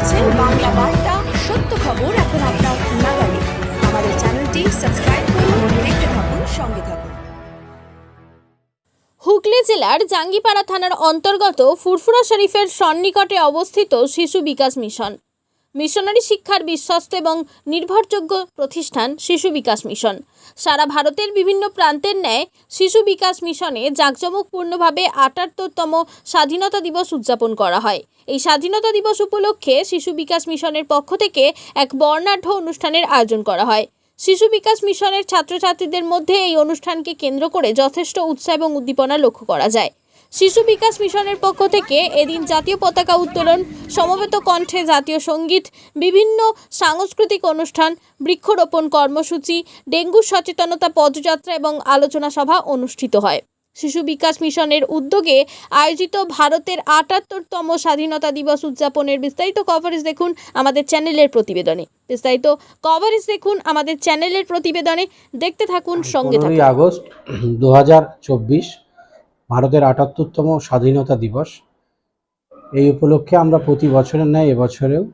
দেখছেন বাংলা বার্তা, সত্য খবর এখন আপনার নাগালে। আমাদের চ্যানেলটি সাবস্ক্রাইব করুন, দেখতে থাকুন, সঙ্গে থাকুন। হুগলি জেলার জাঙ্গিপাড়া থানার অন্তর্গত ফুরফুরা শরীফের সন্নিকটে অবস্থিত শিশু বিকাশ মিশন। মিশনারি শিক্ষার বিশ্বস্ত এবং নির্ভরযোগ্য প্রতিষ্ঠান শিশু বিকাশ মিশন। সারা ভারতের বিভিন্ন প্রান্তের ন্যায় শিশু বিকাশ মিশনে জাঁকজমকপূর্ণভাবে আটাত্তরতম স্বাধীনতা দিবস উদযাপন করা হয়। এই স্বাধীনতা দিবস উপলক্ষে শিশু বিকাশ মিশনের পক্ষ থেকে এক বর্ণাঢ্য অনুষ্ঠানের আয়োজন করা হয়। শিশু বিকাশ মিশনের ছাত্রছাত্রীদের মধ্যে এই অনুষ্ঠানকে কেন্দ্র করে যথেষ্ট উৎসাহ এবং উদ্দীপনা লক্ষ্য করা যায়। শিশু বিকাশ মিশনের পক্ষ থেকে এদিন জাতীয় পতাকা উত্তোলন সমবেত কণ্ঠে জাতীয় সংগীত বিভিন্ন সাংস্কৃতিক অনুষ্ঠান বৃক্ষরোপণ কর্মসূচি ডেঙ্গু সচেতনতা পদযাত্রা এবং আলোচনা সভা অনুষ্ঠিত হয়। শিশু বিকাশ মিশনের উদ্যোগে আয়োজিত ভারতের আটাত্তরতম স্বাধীনতা দিবস উদযাপনের বিস্তারিত কভারেজ দেখুন আমাদের চ্যানেলের প্রতিবেদনে। বিস্তারিত কভারেজ দেখুন আমাদের চ্যানেলের প্রতিবেদনে। দেখতে থাকুন সঙ্গে থাকুন। আগস্ট দু চব্বিশ ভারতের আটাত্তরতম স্বাধীনতা দিবস। এই উপলক্ষে আমরা প্রতি বছরের ন্যায় এবছরেও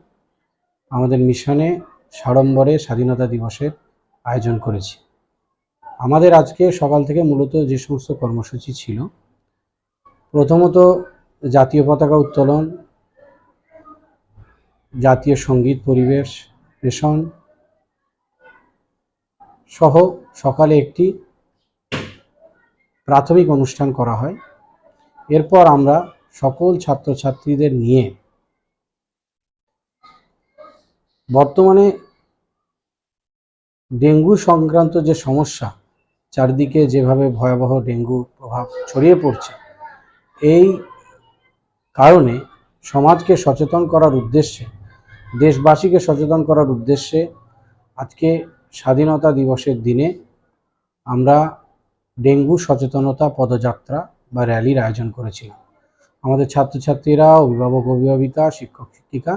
আমাদের মিশনে সাড়ম্বরে স্বাধীনতা দিবসের আয়োজন করেছি। আমাদের আজকে সকাল থেকে মূলত যে সমস্ত কর্মসূচি ছিল, প্রথমত জাতীয় পতাকা উত্তোলন, জাতীয় সংগীত পরিবেশ, রেশন সহ সকালে একটি প্রাথমিক অনুষ্ঠান করা হয়। এরপর আমরা সকল ছাত্রছাত্রীদের নিয়ে বর্তমানে ডেঙ্গু সংক্রান্ত যে সমস্যা, চারদিকে যেভাবে ভয়াবহ ডেঙ্গু প্রভাব ছড়িয়ে পড়ছে, এই কারণে সমাজকে সচেতন করার উদ্দেশ্যে, দেশবাসীকে সচেতন করার উদ্দেশ্যে আজকে স্বাধীনতা দিবসের দিনে আমরা ডেঙ্গু সচেতনতা পদযাত্রা বা র্যালির আয়োজন করেছিলাম আমাদের ছাত্রছাত্রীরা, অভিভাবক, অভিভাবিকা, শিক্ষক, শিক্ষিকা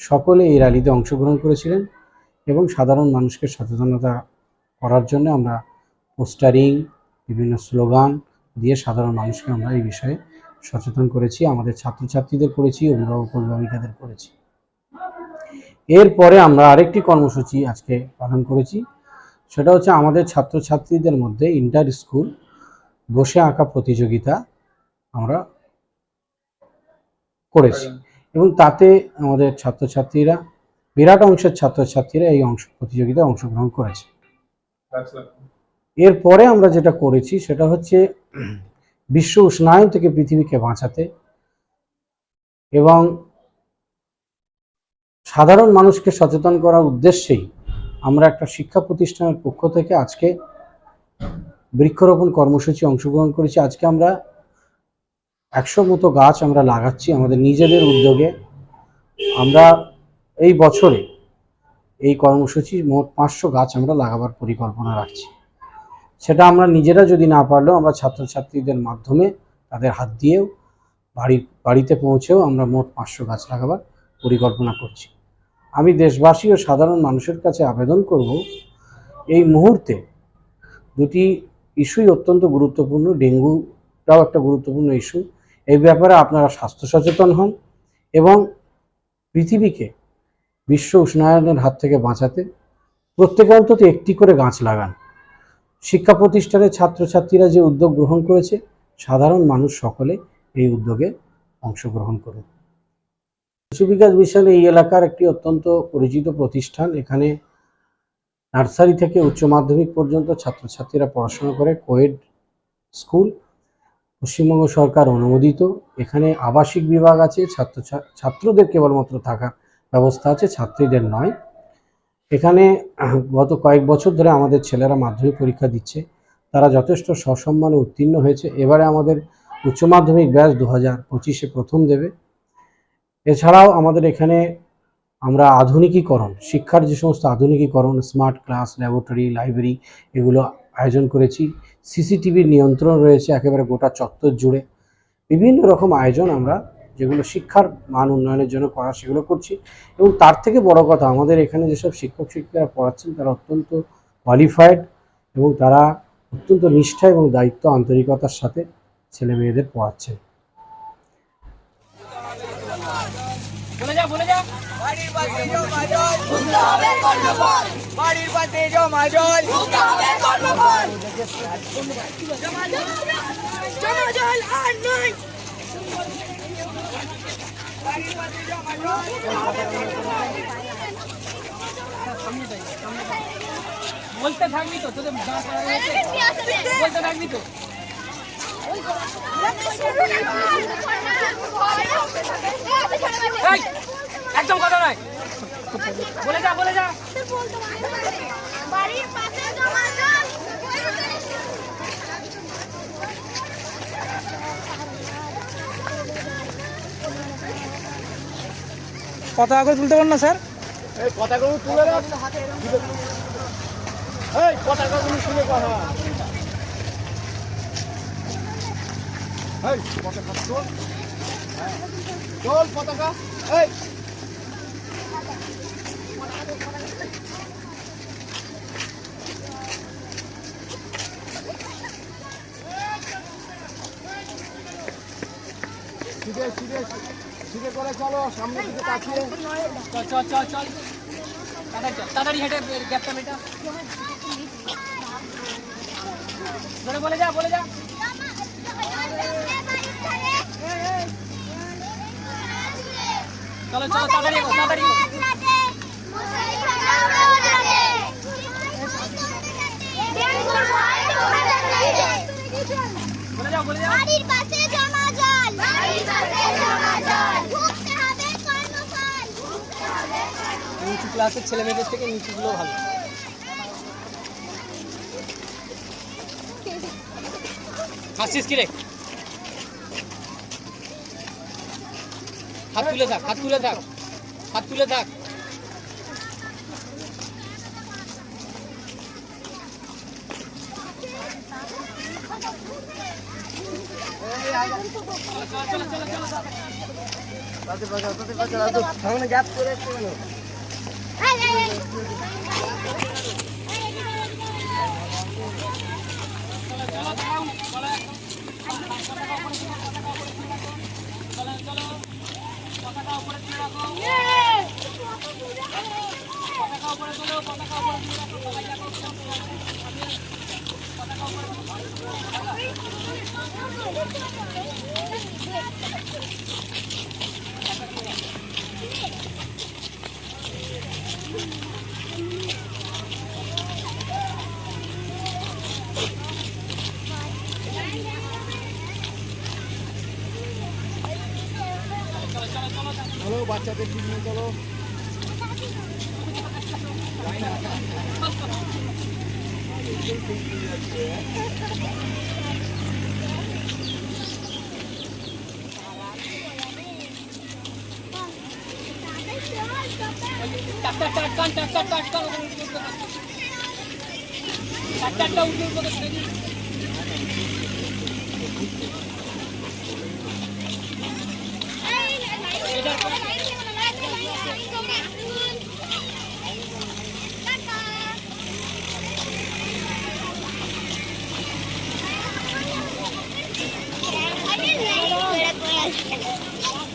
সকলে এই র্যালিতে অংশগ্রহণ করেছিলেন এবং সাধারণ মানুষকে সচেতনতা করার জন্য আমরা পোস্টারিং, বিভিন্ন স্লোগান দিয়ে সাধারণ মানুষকে আমরা এই বিষয়ে সচেতন করেছি, আমাদের ছাত্রছাত্রীদের করেছি, অভিভাবক, অভিভাবিকাদের করেছি। এরপরে আমরা আরেকটি কর্মসূচি আজকে পালন করেছি। সেটা হচ্ছে আমাদের ছাত্রছাত্রীদের মধ্যে ইন্টার স্কুল বসে আঁকা প্রতিযোগিতা আমরা করেছি। এবং তাতে আমাদের ছাত্রছাত্রীরা বিরাট অংশের ছাত্রছাত্রীরা এই অংশ প্রতিযোগিতায় অংশগ্রহণ করেছে। এরপরে আমরা যেটা করেছি সেটা হচ্ছে বিশ্ব উষ্ণায়ন থেকে পৃথিবীকে বাঁচাতে এবং সাধারণ মানুষকে সচেতন করার উদ্দেশ্যেই আমরা একটা শিক্ষা প্রতিষ্ঠানের পক্ষ থেকে আজকে বৃক্ষরোপণ কর্মসূচি অংশগ্রহণ করেছি। আজকে আমরা একশো মতো গাছ আমরা লাগাচ্ছি আমাদের নিজেদের উদ্যোগে। আমরা এই বছরে এই কর্মসূচি মোট পাঁচশো গাছ আমরা লাগাবার পরিকল্পনা রাখছি। সেটা আমরা নিজেরা যদি না পারলেও আমরা ছাত্রছাত্রীদের মাধ্যমে তাদের হাত দিয়েও বাড়ি বাড়িতে পৌঁছেও আমরা মোট পাঁচশো গাছ লাগাবার পরিকল্পনা করছি। আমি দেশবাসী ও সাধারণ মানুষের কাছে আবেদন করব, এই মুহূর্তে দুটি ইস্যুই অত্যন্ত গুরুত্বপূর্ণ, ডেঙ্গুটাও একটা গুরুত্বপূর্ণ ইস্যু। এই ব্যাপারে আপনারা স্বাস্থ্য সচেতন হন এবং পৃথিবীকে বিশ্ব উষ্ণায়নের হাত থেকে বাঁচাতে প্রত্যেকে অন্তত একটি করে গাছ লাগান। শিক্ষা প্রতিষ্ঠানের ছাত্রছাত্রীরা যে উদ্যোগ গ্রহণ করেছে, সাধারণ মানুষ সকলে এই উদ্যোগে অংশগ্রহণ করুন। শিশু বিকাশ মিশন এই এলাকার একটি অত্যন্ত পরিচিত প্রতিষ্ঠান। এখানে নার্সারি থেকে উচ্চ মাধ্যমিক পর্যন্ত ছাত্রছাত্রীরা পড়াশোনা করে। কোয়েড স্কুল, পশ্চিমবঙ্গ সরকার অনুমোদিত। এখানে আবাসিক বিভাগ আছে, ছাত্র ছাত্রদের কেবলমাত্র থাকার ব্যবস্থা আছে, ছাত্রীদের নয়। এখানে গত কয়েক বছর ধরে আমাদের ছেলেরা মাধ্যমিক পরীক্ষা দিচ্ছে। তারা যথেষ্ট সসম্মানে উত্তীর্ণ হয়েছে। এবারে আমাদের উচ্চ মাধ্যমিক ব্যাস দু হাজার পঁচিশে প্রথম দেবে। এছাড়াও আমাদের এখানে আমরা আধুনিকীকরণ, শিক্ষার যে সমস্ত আধুনিকীকরণ স্মার্ট ক্লাস ল্যাবরেটরি লাইব্রেরি এগুলো আয়োজন করেছি। সিসিটিভির নিয়ন্ত্রণ রয়েছে একেবারে গোটা চত্বর জুড়ে। বিভিন্ন রকম আয়োজন আমরা যেগুলো শিক্ষার মান উন্নয়নের জন্য করা সেগুলো করছি। এবং তার থেকে বড় কথা, আমাদের এখানে যেসব শিক্ষক শিক্ষিকারা পড়াচ্ছেন, তারা অত্যন্ত কোয়ালিফাইড এবং তারা অত্যন্ত নিষ্ঠা এবং দায়িত্ব আন্তরিকতার সাথে ছেলে মেয়েদের পড়াচ্ছেন বলে যা বাড়ির পাশে জমা জল বাড়ির পাশে জমা জল। জমা জল আর নয়। বাড়ির পাশে জমা জল বলতে থাকবি তো তোদের করা রয়েছে। বলতে থাকবি তো। বলে যা করে তুলতে পারেন না স্যার? এই কত তুলে এই কত করে শুনে কথা। পতাকা চল চল হ্যাঁ। পতাকা। এই চল চল তাড়াতাড়ি চল, তাড়াতাড়ি হেঁটে গ্যাপটা মেটা জোরে বলে যা বলে যা। চলো চলো, তাড়াতাড়ি তাড়াতাড়ি বলে যাও বলে যাও। ক্লাসের ছেলে মেয়েদের থেকে নিচুগুলো ভালো। হাসছিস কি রে? হাত তুলে থাক হাত তুলে থাক হাত তুলে থাক। এই, এই, এই। টাক পতাকা উপরে তুলো পতাকা উপরে তুলো সবাই বাচ্চাদের নিয়ে চলো চারটা উঠে উঠবো Gracias.